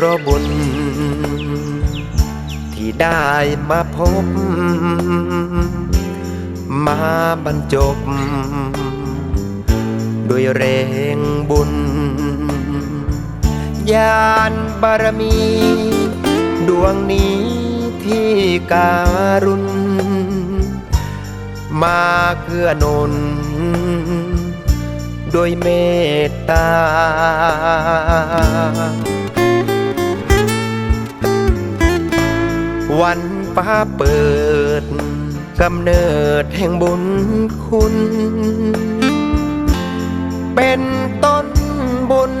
เพราะบุญ ที่ได้มาพบ มาบรรจบ ด้วยแรงบุญ ญาณบารมี ดวงนี้ที่การุณ มาเกื้อนุนโดยเมตตา วันฟ้าเปิดกำเนิดแห่งบุญคุณ เป็นต้นบุญ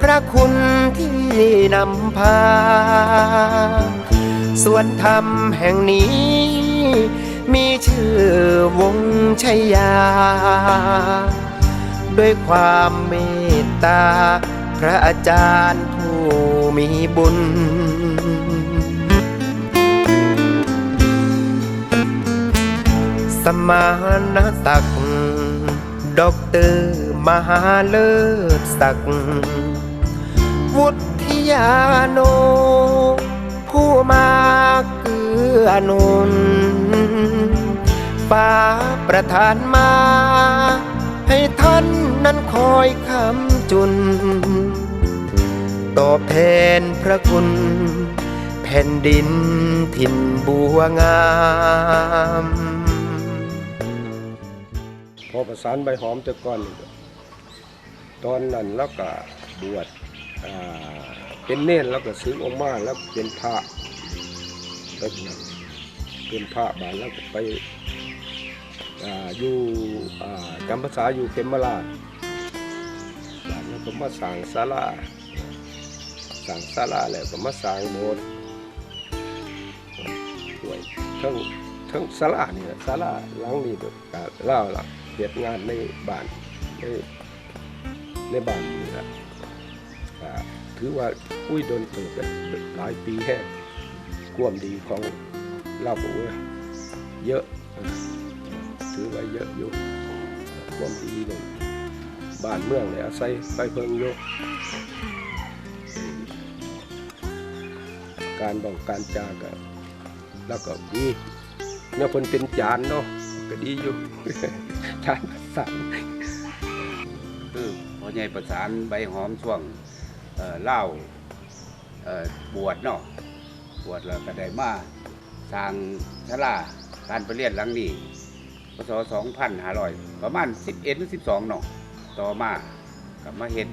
พระคุณที่นำพา ส่วนธรรมแห่งนี้ มีชื่อวงชัยยา ด้วยความเมตตา พระอาจารย์ผู้มีบุญ สมานศักดิ์ด็อกเตอร์มหาเลิศศักดิ์วุฒิยาโน ผู้มาเกื้อนุนฟ้าประทานมา ให้ท่านนั้นคอยคำจุน ตอบแทนพระคุณ แผ่นดินถิ่นบัวงาม พอประสานใบหอมแต่ก่อน ตอนนั้นแล้วก็บวชเป็นเนนแล้วก็ซื้อออกมาแล้วเป็นพระไปนั่นเป็นพระบานแล้วก็ไปออยู่จำภาษาอยู่เขมราชบานแล้วก็มาสั่งศาลาสั่งศาลาแล้วก็มาสั่งโบสถ์ด้วยทั้งทั้งศาลานี่แหละศาลาหลังนี้ด้วยก็เล่าหลัง เฮ็ดงานในบ้านในในบ้านนี่แหละถือว่าอุ้ยโดนเติบกันหลายปีแห้งความดีของเราบอกว่เยอะ ถือว่าเยอะอยู่ความดีเนี่ยบ้านเมืองเนี่ยอาศัยไปเพิ่งอยู่การบอกการจาก็แล้วก็ดีเนี่ยเพิ่นเป็นจานเนาะก็ดีอยู่ จานสั่งคือพ่อใหญ่ประสานใบหอมช่วงเล่าบวชเนาะบวชแล้วก็ได้มาสร้างศาลาการไปเรียนหลังนี้พศ2500 ประมาณ 11หรือ12เนาะต่อมากับมาเฮ็ด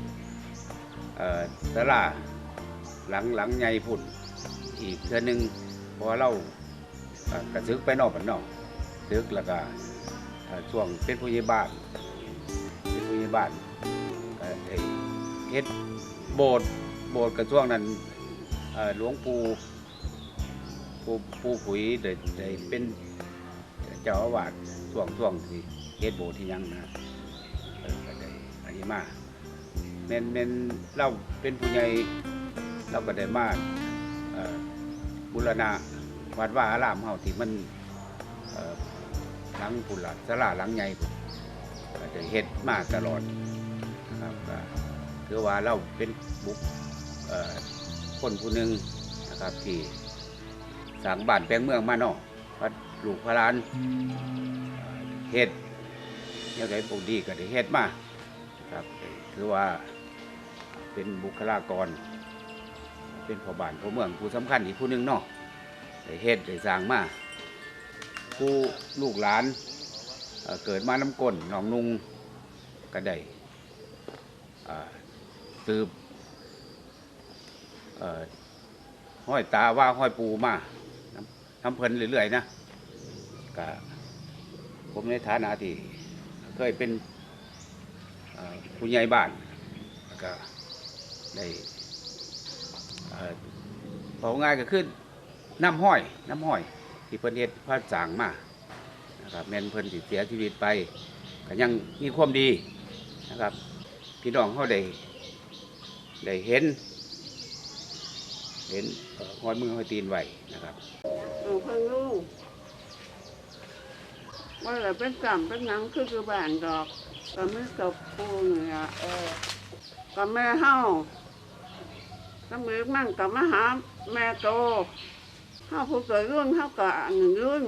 เอ่อศาลาหลังหลังใหญ่พุ่น อีกเทือนึงพอเราเอ่อกระซึกไปนอกบ้านนอกซึกแล้วก็ ช่วงเป็นผู้ใหญ่บ้านเป็นผู้ใหญ่บ้านเฮ็ดโบสถ์โบสถ์กระช่วงนั้นหลวงปู่ปู่ปู่ผุยได้ได้เป็นเจ้าอาวาสช่วงช่วงที่เฮ็ดโบสถ์ที่ยังนะออก็ได้อันนี้มาแม่นแม่นเราเป็นผู้ใหญ่เราก็ได้มาบูรณะวัดว่าอารามเฮาที่มัน หลังพุ่นละศาลาหลังใหญ่พุ่นจะเฮ็ดมาตลอดนะครับคือว่าเราเป็นบุคคนผู้หนึ่งนะครับที่สางบ้านแปลงเมืองมาเนาะพัดลูกพระลานเฮ็ดเนี่ยไดปกดีก็ได้เฮ็ดมาครับคือว่าเป็นบุคลากร เป็นพ่อบ้านพ่อเมืองผู้สำคัญอีกผู้หนึ่งเนาะได้เฮ็ดได้สร้างมา ผู้ลูกหลานเกิดมาน้ำก้นหนองนุงก็ได้อ่าสืบเอ่อห้อยตาว่าห้อยปูมาน้ำเพลินเรื่อยๆนะก็ผมในฐานะที่เคยเป็นผู้ใหญ่บ้านก็ได้เอ่อบอกง่ายก็คือน้ำห้อย น้ำห้อย ที่เพิ่นเฮ็ดพระจางมานะครับแม่นเพิ่นสิเสียชีวิตไปก็ยังมีความดีนะครับ พี่น้องเขาได้ได้เห็น เห็นห้อยมือห้อยตีนไว้นะครับหลวงพ่อลูกว่าเราเป็นกรรมเป็นหนังคือคือบ้านดอกก็ไม่ตบปูเนี่ยเออก็แม่เฮาสมือมั่งกับมาหาแม่โต เฮาผู้เกิดรุ่นเฮาก็หนึ่งรุ่น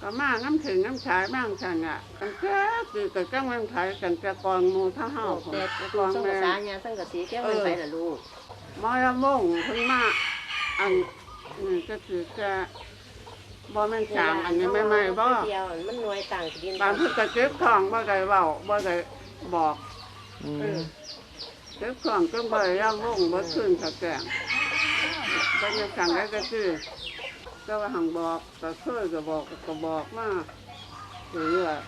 ก็มาน้ำถึงน้ำชายบ้างฉันอะกันแค่คือกับจ้างวันไทยกันจะกองหมูเท่าเฮาแต่จะกกอองงสังกแม่ษาเนี่ยสังกะสีแก้วมันไปล่ะลูกมอยละมงเพิ่งมาอันนี่ก็คือแค่บ่แม่นจางอันนี้ไม่ไม่บ่เดียวมันหน่วยต่างดินบางทีก็เจ็บท้องบ่ได้เว้าบ่ได้บอกอืเอมอเจ็บท้องจนบ่ได้ย่ำวงบ่ขึ้นกะแกง บ่ได้สั่งได้ก็คือก็ว่าหังบอกก็เคยก็บอกก็บอกมาเรื่อย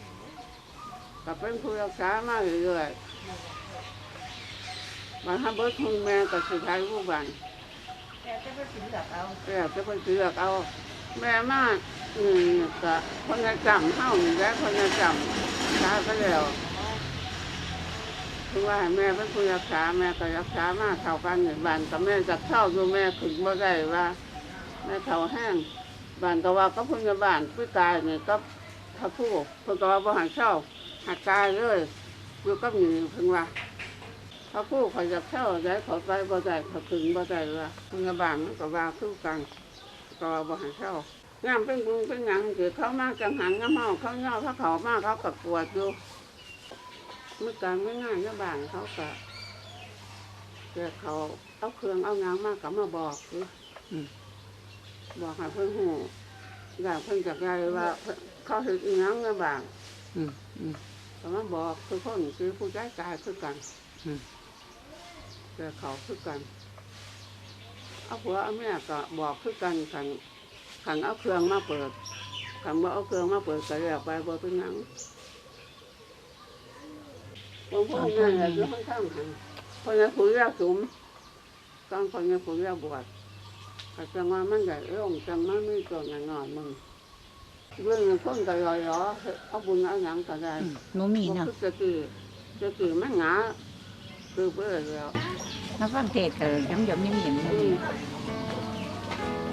ๆก็เป็นผู้รักษามาเรื่อยๆบางถ้าเบิดคุณแม่ก็สิใช้ผู้บันแต่จะไปซื้อกับเอาแม่จะไปเลือกเอา แม่มากอืมก็คนจะจำเท่านี้แล้วคนจะจำตายไปแล้ว คือว่าแม่เป็นผู้รักษาแม่ก็รักษามากเท่ากันหนึ่งบ้านกับแม่จะเข้าอยู่แม่ถึงบ่ได้ว่า แม่เขาแห้งบ้านก็ว่าก็พุ่งบ้านผู้ตายเนี่ยก็ถ้าผู้เพิ่นก็ว่าบ่หันเช่าหักตายเลยอยู่กับหนีเพิ่งว่าถ้าผู้เขาจะเข้าได้เขาไปบ่ได้เขาถึงบ่ได้ว่าพุ่งบ้านมันก็ว่าคือกันก็บ่ให้เข้างามเป็นบุญเป็นหยังคือเขามากจังหันงามเมาเขาเงาเขาเขามากเขาก็ปวดอยู่ เมื่อการไม่ง่ายก็บางเขาก็เกิดเขาเอาเครื่องเอางางมากก็มาบอกคืออบอกให้เพิ่นหูอยากเพิ่นจากไรว่าเพิ่นเขาเห็นอีหยังก็บางอืมอืม ก็มาบอกคือคนคือผู้ใจกายคือกันอืม เกิดเขาคือกันเอาผัวเอาแม่ก็บอกคือกันขันขันเอาเครื่องมาเปิดขันว่าเอาเครื่องมาเปิดก็เรียกไปบ่เป็นหยัง บางพวกนั่นแหละอยู่ข้างข้างหันคนนี้คุยยาสุมตอนคนนี้คุยยาบวชก็จังว่ามันใหญ่ร่องจังมันไม่ตัวงานมึงเรื่องคนก็ลอยล้อเอาบุญเอาหยังก็ได้หนูมีเนาะบ่คือจะคือจะคือมันหงาคือเบื่อแล้วมาฟังเทศน์กันย้ำย้ำยิ้มยิ้มอืม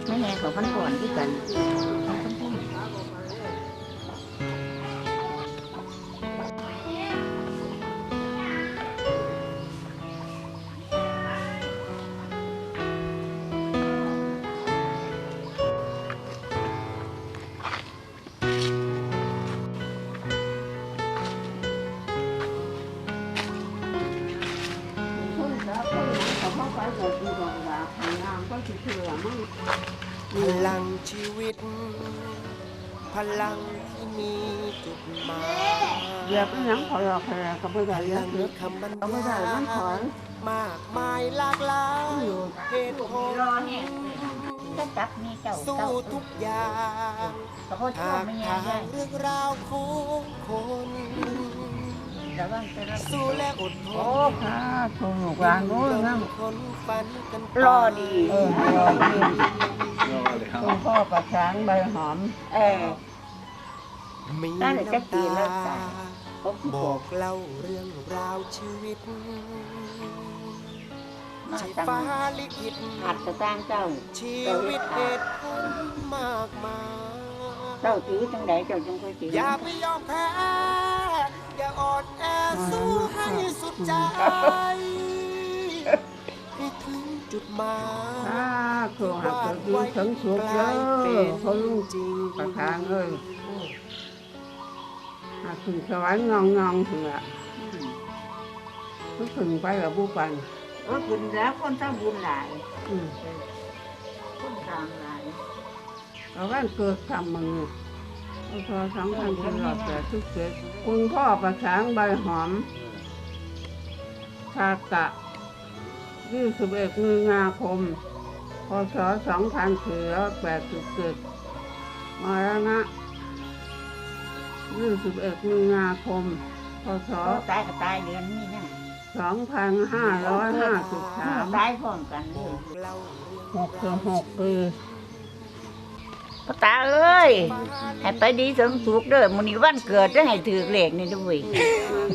ไม่แน่เขาพันก่อนที่กันคน มีจุดหมายเหยียบอีหยังพอหลอกแผลก็ไม่ได้พเหยียลับงเหยียบคำบรรก็ไม่ได้ยามันถอยยมากมายหลากหลายเหตุผลรอเนี่ยจะจับนี่เจ้าสู้เจ้าทุกอย่างเขาพ่อชอหาบกไม่แย่ทางได้เรื่องราวของคนระวังจะรับสู้และอดทโอ้นค่ะถูกวางนู้นนะคนฝันกันไป รอดีเออรอดีรอเลยครับคุณพ่อประช้างใบหอม เออ มีนั่นแหละจะน้ำกี่ตาเลิกกันผมบบออกกเล่าเรื่องราวชีวิตมาใช่ตั้งฟ้าลิขิตหัดจะสร้างเจ้าชีวิตเหตุผลมากมายเจ้าถือจังไดเจ้าจังค่อยถืออย่าไปยอมแพ้อย่าอ่อนแอสู้ให้สุดใจให้ถึงจุดหมายอ่าคือหักจะยืนถึงสุกเยอะเขาลูกจริงประช้างเอ้ยหัก ถึงสวรรค์งองงองถึงอะถึงไปกับบุปันเออบุญแล้วคนทำบุญหลายอืมคนตามหลายเอาวันเกิดทำมึงพอสองพันตลอดแต่ทุกเจ็ดคุณพ่อประช้างใบหอมชาตะยี่สิบเอ็ดมีนาคมพศสองพันสี่ร้อยแปดสิบเจ็ดมรณะ ยี่สิบเอ็ดมีนาคม พศเขาตายก็ตายเดือนนี้นะสองพันห้าร้อยห้าสิบสามตายพร้อมกันเลยเล่าหกสิบหกปีพ่อตาเอ้ยให้ไปดีสมสุขเด้อมื้อนี้วันเกิดจะให้ถือเลขนี่ด้วย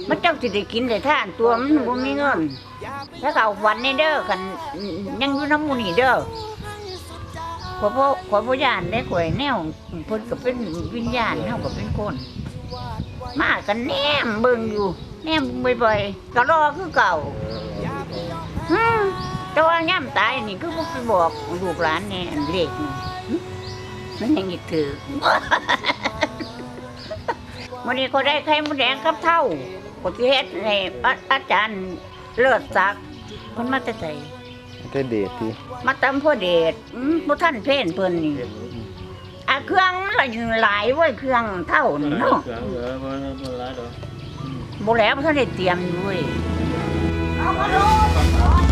มันเจ้าสิได้กินได้ทานตัวมันบ่มีเงิน แล้วก็เอาวันนี้เด้อกันยังอยู่น้ำหมูนี่เด้อ ขอพ่อขอพ่อยานได้ข่อยแนวเพิ่นก็เป็นวิญญาณเฮาก็เป็นคน มากันแนมเบิ่งอยู่ แนมบ่อยๆก็รอคือเก่าฮึแต่ว่าย่ำตายนี่คือบ่ไปบอกลูกหลานแน่เลขนี่มันยังอีกถือวันนี้เขาได้ไข่มดแดงกับเท่าก็สิเฮ็ดให้อาอาจารย์เลิศศักดิ์เพิ่นมาแต่ไส ได้เดทที่มาตำพ่อเดชอืมบ่ทันเพลนเพิ่นนี่อะเครื่องมันละอยู่หลายเว้ยเครื่องเท่านี่เนาะเออเออบ่บ่หลายดอกบ่แล้วบ่ทันได้เตรียมอยู่เว้ยมัน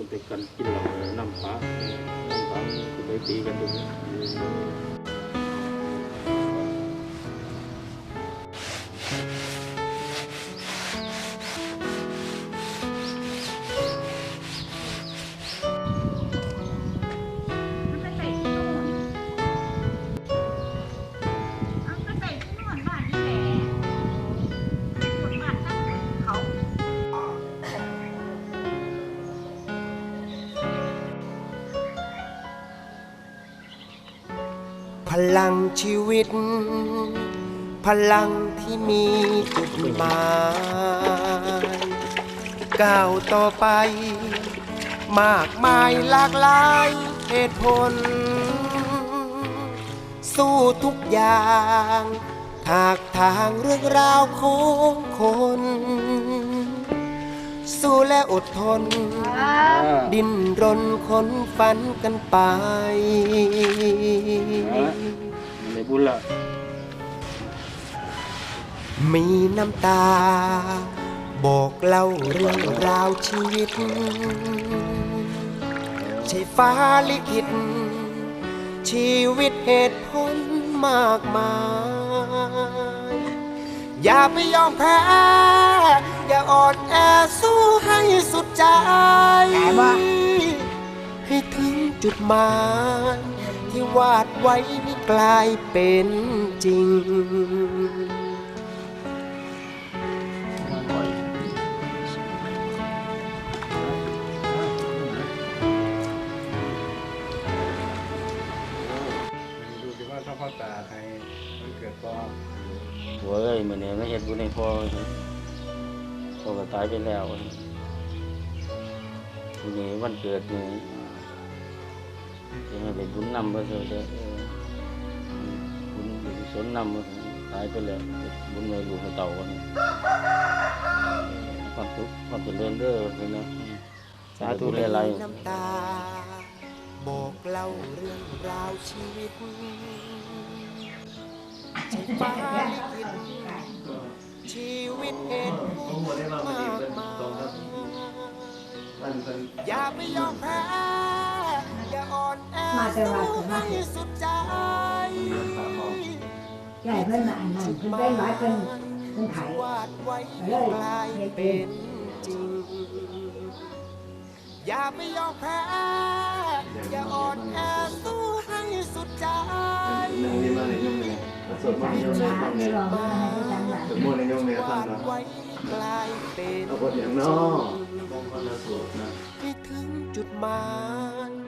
คนไปกันกินเหล้าน้ำปลาน้ำปลาคือไปตีกันตรงนี้ ลังชีวิต พลังที่มีจุดหมายก้าวต่อไป มากมายหลากหลายเหตุผล สู้ทุกอย่างหากทางเรื่องราวของคน สู้และอดทน ดิ้นรนค้นฝันกันไป มันได้บุญละมีน้ำตาบอกเล่าเรื่องราวชีวิต ใช่ฟ้าลิขิต ชีวิตเหตุผลมากมาย อย่าไปยอมแพ้ อย่าอ่อนแอสู้ให้สุดใจ ให้ถึงจุดหมายที่ วาดไว้กลายเป็นจริง ดูสิว่าถ้าพ่อตาให้มันเกิดต่อหัวเอ้ยมือนี้มาเฮ็ดบุญให้พ่อพ่อก็ตายไปแล้วทีนี้วันเกิดนี่จะให้ไปบุญนำบ่เซ่อ เด้อเออบุญบุญกุศลนำบ่ตายไปแล้วบุญให้ลูกให้เต่ากันความสุขความเจริญเด้อพี่น้องสาธุหลายๆน้ำตาบอกเล่าเรื่องราวชีวิตใช่ฟ้าลิขิตชีวิตเหตุผลมากมายอย่าไปยอมแพ้อย่า อ่อนแอสู้ให้สุดใจใช่เพิ่นมาอันนั้นเพิ่นได้มาเพิ่นเพิ่นไถวาดไว้กลายเป็นจริงอย่าไปยอมแพ้อย่าอ่อนแอสู้ให้สุดใจสวดมนต์โยมนะไม่รอมาให้จังหวะสมมุติในโยมเมตตาวาดไว้กลายเป็นเอาบทอย่างน้อมองคลสูตรนะให้ถึงจุดหมาย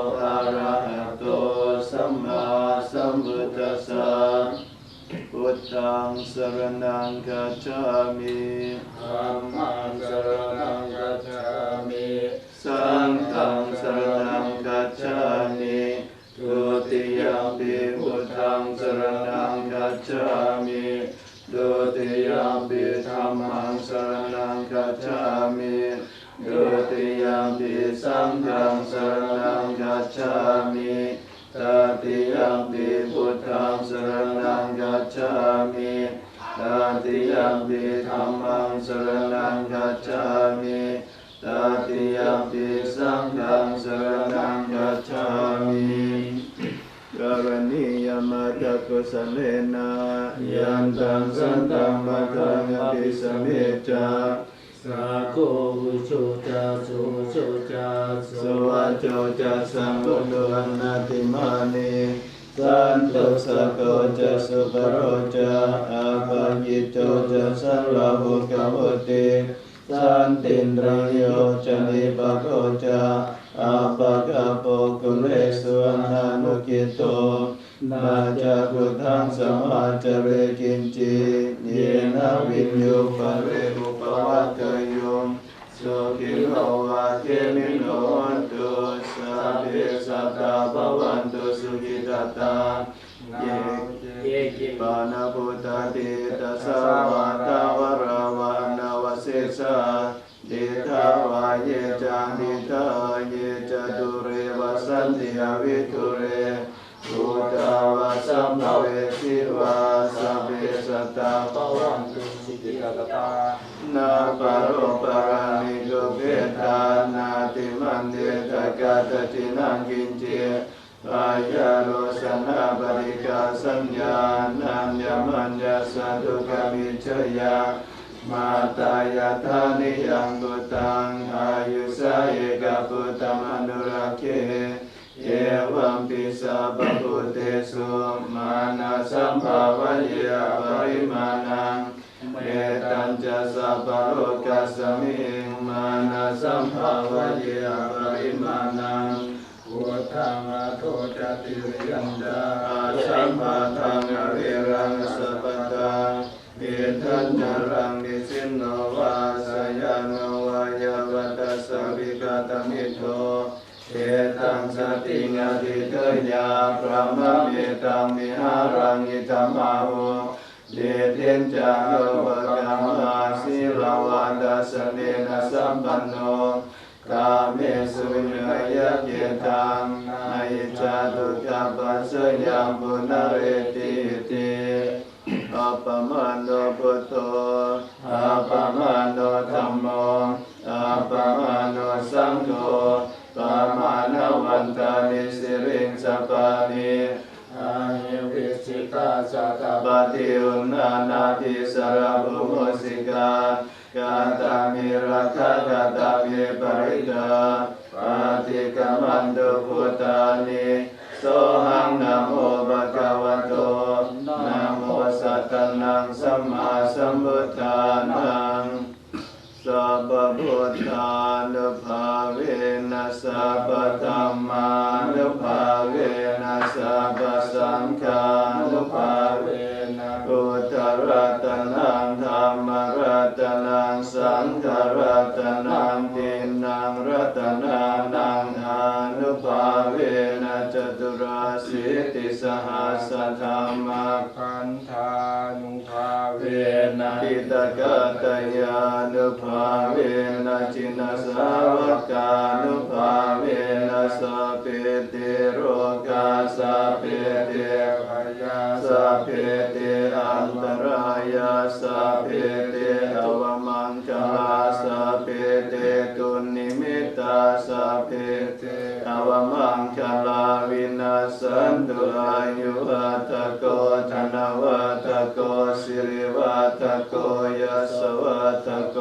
ชังสรนังกัจฉามิธรรมังสรนังกัจฉามิสังฆังสรนังกัจฉามิทุติยมปิพุทธังสรนังกัจฉามิดุติยมปิธรรมังสรนังกัจฉามิดุติยมปิสังฆังสรนังกัจฉามิ ตติยัมปิพุทธังสรณังกัจฉามิตติยัมปิธัมมังสรณังกัจฉามิตติยัมปิสังฆังสรณังกัจฉามิกรณียมัตตกุสเลนะยันตังสันตังมัทังอภิสเมจจา สาโกวิโชจาสุโชจาสวัจโจจะสัมพุทโธอนนาติมานีสันตุสะโกจะสุปโรจะอาภายิโจจะสัลลาภุกวติสันตินรโยจะนิปโกจะอาปะกะโปกุเลสุอันหานุกิโต นาจะพุทธังสมาจเรกินจิเยนะวินโยปะเรอุปวัตโยสุขิโนวาเทมิโนตุสัพเพสัตตาภวันตุสุขิตตาเยเยกิปานาพุตตาเตตัสสะวะตาวราวานาวเสสะเดทาวาเยจังดิทาเยจตุเรวสันติอวิทุเร วาสัมภเวสิวาสัพเพสัตตาภวันตุสุขิตตานาปารุปารามิโกเวทานาติมันเดตกาตตินังกินเจปายาโรสนาบริกาสัญญานัญญมัญญาสัตุกามิชยามาตายาธานิยังกุตังอายุสาเอกพุตตมนุรักเขเอ วัมปิสัพพุเตสุมานาสัมภาวะเยปริมาณังเมตัญจะสัพพโลกัสมิงมานาสัมภาวะเยปริมาณังพุทธังอโทจติริยันดาสัมมาทังอริรังสัพตังเอตัญจรังนิสินโนวาสยานวายวัตสสวิกาตมิโท เอตังสติงอธิเตยาพระมะเมตังมิหารังอิธรรมาหุเดเทนจาโลภกัมมาสิลาวันดัสเนนะสัมปันโนกาเมสุญญยะเกตังนายจาตุกัปปัสยังปุณเรติติอัปปมาโนพุทโธอัปปมาโนธัมโม ตุราสิติสหัสธรรมคันธานุภาเวนะอิตกะตยานุภาเวนะจินสาวกานุภาเวนะสัพเพเตโรกาสัพเพเตภยาสัพเพเตอันตรายาสัพเพ มิตาสัพเพเตอวมังคลาวินาสันตุอายุวัตโกธนวัตโกสิริวัตโกยสวัตโก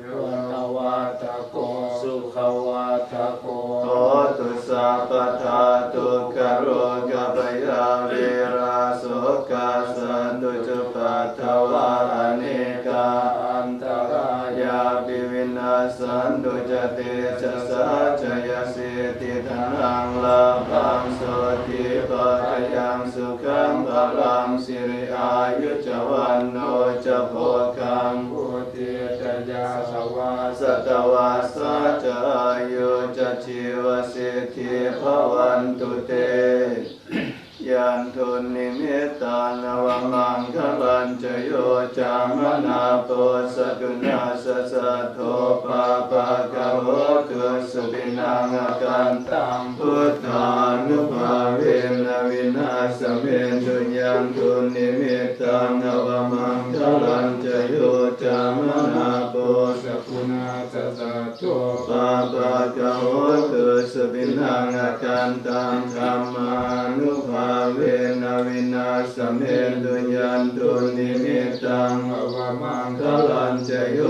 โยนวัตโกสุขวัตโกโอตุสัพพทาตุกโร นังอกันตังพุทธานุภาเวยันตุนิมิตังอวมังคลันจะโยจามนาโปสกุณาสสะโตปาปะกะโหตุสปินังอาการตังธรรมานุภาเวนวินาสเมตุยันตุนิมิตังอวมังคลันจะโย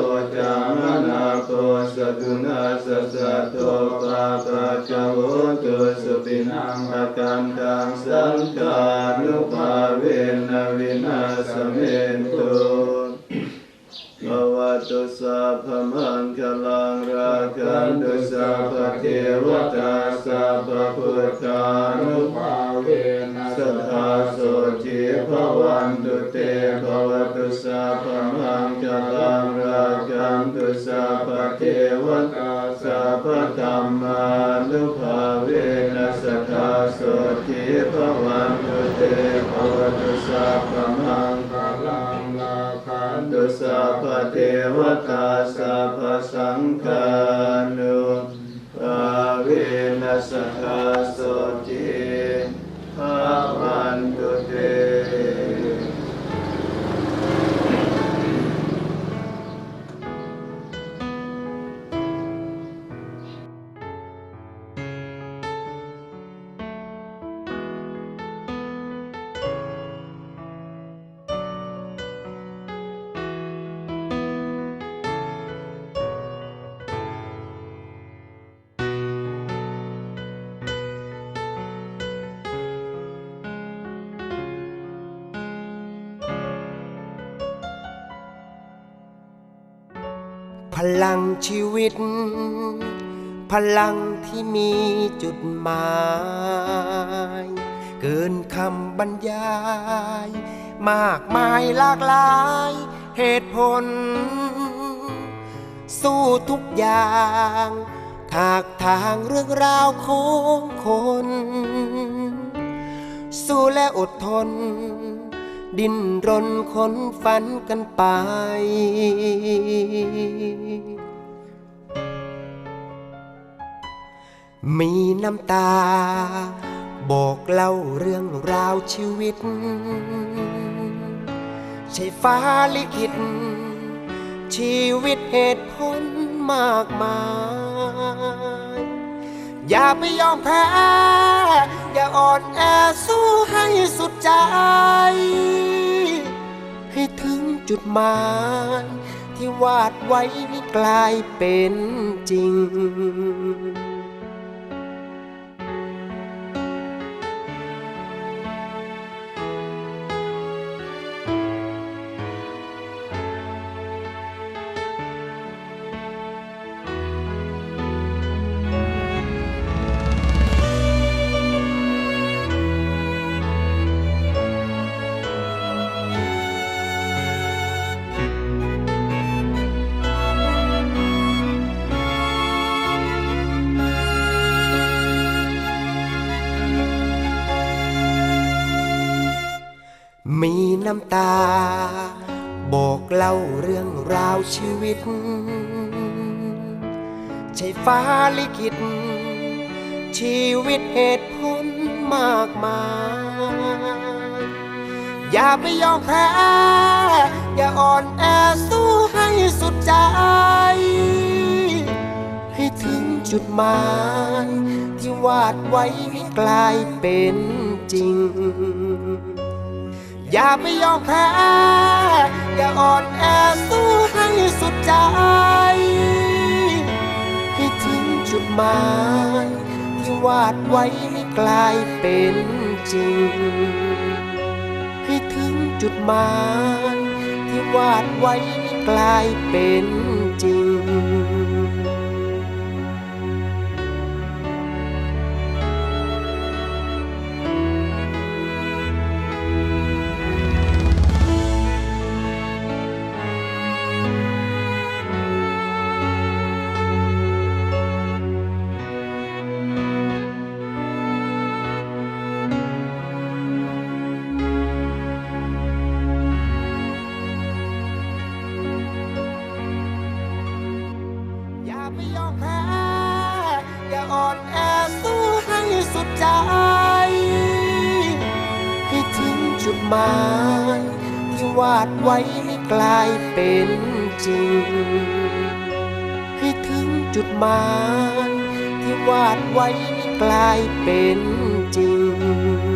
มังคลังราคันตุสัพเทวตาสัพพุทธานุภาเวนัสทธาโสจิภวันตุเตภวตุสัพมังคลังราคันตุสัพเทวตาสัพธรรมานุภาเวนัสทธาโสจิภวันตุเตภวตุสัพม เทวตาสัพพสังฆา ลังชีวิต พลังที่มีจุดหมาย เกินคำบรรยาย มากมายหลากหลาย เหตุผล สู้ทุกอย่างถากทางเรื่องราวของคน สู้และอดทน ดิ้นรนค้นฝันกันไป มีน้ำตา บอกเล่าเรื่องราวชีวิต ใช่ฟ้าลิขิต ชีวิตเหตุผลมากมาย อย่าไปยอมแพ้ อย่าอ่อนแอสู้ให้สุด ใจ ให้ถึงจุดหมาย ที่วาดไว้กลายเป็นจริง น้ำตา บอกเล่าเรื่องราวชีวิต ใช่ฟ้าลิขิต ชีวิตเหตุผลมากมาย อย่าไปยอมแพ้ อย่าอ่อนแอสู้ให้สุดใจ ให้ถึงจุดหมายที่วาดไว้กลายเป็นจริง อย่าไปยอมแพ้ อย่าอ่อนแอสู้ให้สุดใจ ให้ถึงจุดหมายที่วาดไว้ให้กลายเป็นจริง ให้ถึงจุดหมายที่วาดไว้ให้กลายเป็นจริง ดไว้ให้กลายเป็นจริง ให้ถึงจุดหมายที่วาดไว้ให้กลายเป็นจริง